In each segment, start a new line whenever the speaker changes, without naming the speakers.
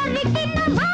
కవిటిన మా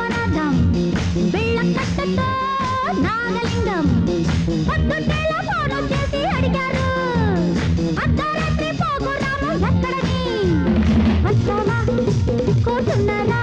పద్మనాభం బిళ్ళ కట్టతో నాగలింగం. పొద్దుటేల ఫోన్ చేసి అడిగారు. అర్ధరాత్రి పోగు రామం ఎక్కడని వస్తావా కోరుతున్నారా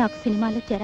నాకు సినిమాలో చెర